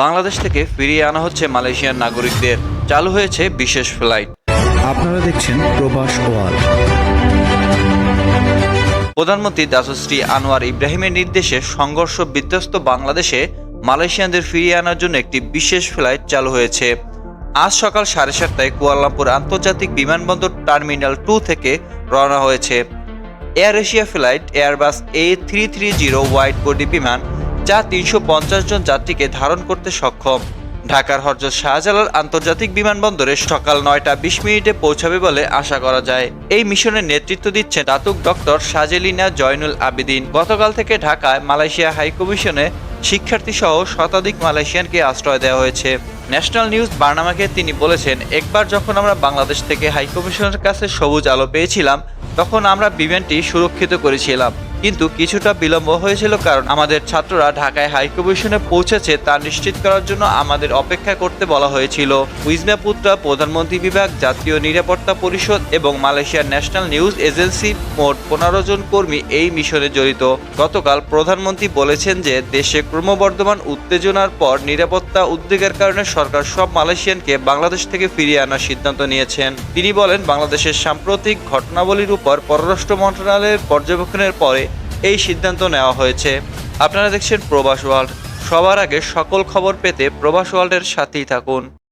বাংলাদেশ থেকে ফিরিয়ে আনা হচ্ছে মালয়েশিয়ার নাগরিকদের। চালু হয়েছে বিশেষ ফ্লাইট। আপনারা দেখছেন প্রবাস ওয়াল প্রধানমন্ত্রী দাসশ্রী আনোয়ার ইব্রাহিমের নির্দেশে সংঘর্ষ বিধ্বস্ত বাংলাদেশে মালয়েশিয়ানদের ফিরিয়ে আনার জন্য একটি বিশেষ ফ্লাইট চালু হয়েছে। আজ সকাল সাড়ে সাতটায় কুয়ালালামপুর আন্তর্জাতিক বিমানবন্দর টার্মিনাল টু থেকে রওনা হয়েছে। Air Asia flight airbus A three three zero wide body বিমান যা তিনশো পঞ্চাশ জন যাত্রীকে ধারণ করতে সক্ষম। ঢাকার হরজত শাহজালাল আন্তর্জাতিক বিমানবন্দরে সকাল নয়টা বিশ মিনিটে পৌঁছাবে বলে আশা করা যায়। এই মিশনের নেতৃত্ব দিচ্ছেন Datuk doctor Sajelina Zainul Abedin. গতকাল থেকে ঢাকায় মালয়েশিয়া হাইকমিশনে শিক্ষার্থী সহ শতাধিক মালয়েশিয়ানকে আশ্রয় দেওয়া হয়েছে। ন্যাশনাল নিউজ বার্নামাকে তিনি বলেছেন, একবার যখন আমরা বাংলাদেশ থেকে হাইকমিশনের কাছে সবুজ আলো পেয়েছিলাম, তখন আমরা বিমানটি সুরক্ষিত করেছিলাম। কিন্তু কিছুটা বিলম্ব হয়েছিল কারণ আমাদের ছাত্ররা ঢাকায় হাইকমিশনে পৌঁছেছে তা নিশ্চিত করার জন্য আমাদের অপেক্ষা করতে বলা হয়েছিল। উইজনা পুত্রা, প্রধানমন্ত্রী বিভাগ, জাতীয় নিরাপত্তা পরিষদ এবং মালয়েশিয়ার ন্যাশনাল নিউজ এজেন্সি মোট পনেরো জন কর্মী এই মিশনে জড়িত। গতকাল প্রধানমন্ত্রী বলেছেন যে দেশে ক্রমবর্ধমান উত্তেজনার পর নিরাপত্তা উদ্বেগের কারণে সরকার সব মালয়েশিয়ানকে বাংলাদেশ থেকে ফিরিয়ে আনার সিদ্ধান্ত নিয়েছেন। তিনি বলেন, বাংলাদেশের সাম্প্রতিক ঘটনাবলীর উপর পররাষ্ট্র মন্ত্রণালয়ের পর্যবেক্ষণের পরে এই সিদ্ধান্ত নেওয়া হয়েছে। আপনারা দেখছেন প্রবাস ওয়ার্ল্ড। সবার আগে সকল খবর পেতে প্রবাস ওয়ার্ল্ডের সাথেই থাকুন।